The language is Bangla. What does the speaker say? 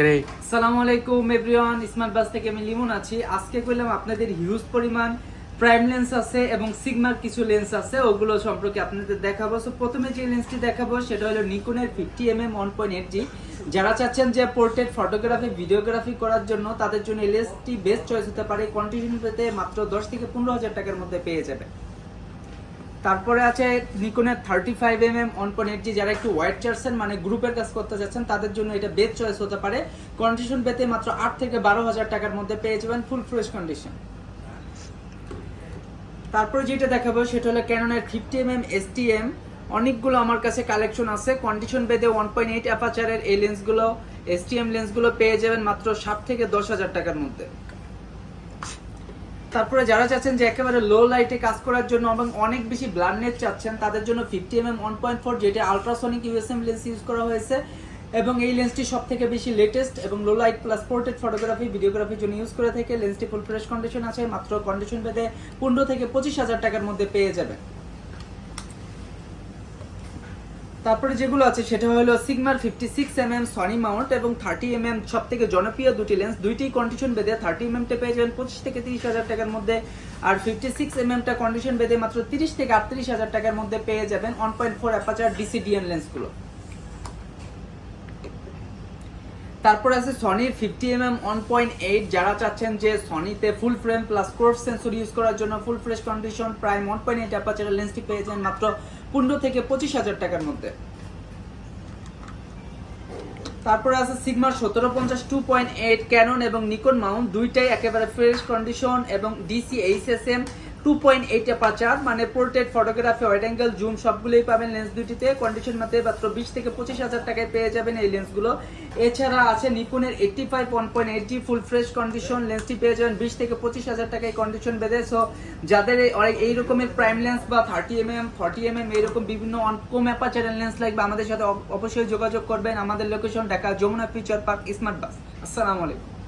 আসসালামু আলাইকুম এভরিওয়ান স্মার্ট বাস থেকে আমি লিমন আছি। আজকে কইলাম আপনাদের হিউজ পরিমাণ প্রাইম লেন্স আছে এবং সিগমার কিছু লেন্স আছে। ওগুলো সম্পর্কে আপনাদের দেখাবো। সো প্রথমে যে লেন্সটি দেখাবো, সেটা হলো নিকনের fifty M M one point eight G যারা চাচ্ছেন যে পোর্ট্রেট ফটোগ্রাফি ভিডিওগ্রাফি করার জন্য, তাদের জন্য এই লেন্সটি বেস্ট চয়েস হতে পারে। কন্টিনিউ পেতে মাত্র দশ থেকে পনেরো হাজার টাকার মধ্যে পেয়ে যাবে তারপরে আছে নিকনের thirty five M M one point eight G যারা একটু ওয়াইড চার্সেন মানে গ্রুপের কাজ করতে যাচ্ছেন, তাদের জন্য এটা বেস্ট চয়েস হতে পারে। কন্ডিশন পেতে মাত্র আট থেকে বারো হাজার টাকার মধ্যে পেয়ে যাবেন ফুল ফ্রেশ কন্ডিশন তারপরে যেটা দেখাবো, সেটা হলো ক্যাননের fifty M M S T M অনেকগুলো আমার কাছে কালেকশন আছে। কন্ডিশন বেদে ওয়ান পয়েন্ট এইট অ্যাপাচারের এই লেন্সগুলো এস টি এম লেন্সগুলো পেয়ে যাবেন মাত্র সাত থেকে দশ হাজার টাকার মধ্যে। তারপরে যারা চাচ্ছেন যে একেবারে লো লাইটে কাজ করার জন্য এবং অনেক বেশি ব্লান্ডনেস চাচ্ছেন, তাদের জন্য fifty M M one point four যেটা আলট্রাসনিক ইউএসএম লেন্স ইউজ করা হয়েছে। এবং এই লেন্সটি সব থেকে বেশি লেটেস্ট এবং low light plus portrait photography ভিডিওগ্রাফির জন্য ইউজ করে থাকে। লেন্সটি ফুল ফ্রেশ কন্ডিশন আছে, মাত্র কন্ডিশন বেঁধে পনেরো থেকে পঁচিশ হাজার টাকার মধ্যে পেয়ে যাবেন। তারপরে যেগুলো আছে, সেটা হলো সিগমার fifty six M M Sony mount এবং থার্টি এম এম সব থেকে জনপ্রিয় দুটি লেন্স দুইটি কন্ডিশন বেঁধে থার্টি এম এমটা পেয়ে যাবেন পঁচিশ থেকে তিরিশ হাজার টাকার মধ্যে। আর ফিফটি সিক্স এম এমটা কন্ডিশন বেঁধে মাত্র তিরিশ থেকে আটত্রিশ হাজার টাকার মধ্যে পেয়ে যাবেন one point four aperture DCDN লেন্সগুলো তারপর আছে সনির fifty M M one point eight যারা চাচ্ছেন যে সনিতে ফুল ফ্রেম প্লাস কোর্ভ সেন্সর ইউজ করার জন্য ফুল ফ্রেশ কন্ডিশন প্রায় ওয়ান পয়েন্ট এইট অ্যাপাচারের লেন্সটি পেয়ে যাবেন মাত্র পনেরো থেকে পঁচিশ হাজার টাকার মধ্যে। তারপরে আছে সিগমার সতেরো পঞ্চাশ টু পয়েন্ট এইট ক্যানন এবং নিকন মাউন্ট দুইটাই একেবারে ফ্রেশ কন্ডিশন এবং DC H S M two point eight aperture মানে portrait photography wide angle zoom সবগুলোই পাবেন লেন্স দুটিতে কন্ডিশন মাত্র মাত্র বিশ থেকে পঁচিশ হাজার টাকায় পেয়ে যাবেন এই লেন্সগুলো এছাড়া আছে নিকনের eighty five one point eight full fresh condition লেন্সটি পেয়ে যাবেন বিশ থেকে পঁচিশ হাজার টাকায় কন্ডিশন বেঁধে। সো যাদের এই- রকমের প্রাইম লেন্স বা thirty M M forty M M এরকম বিভিন্ন কম অ্যাপাচারের লেন্স লাগবে, আমাদের সাথে অব- অবশ্যই যোগাযোগ করবেন। আমাদের location Dhaka Jamuna future park smart bus আসসালামু আলাইকুম।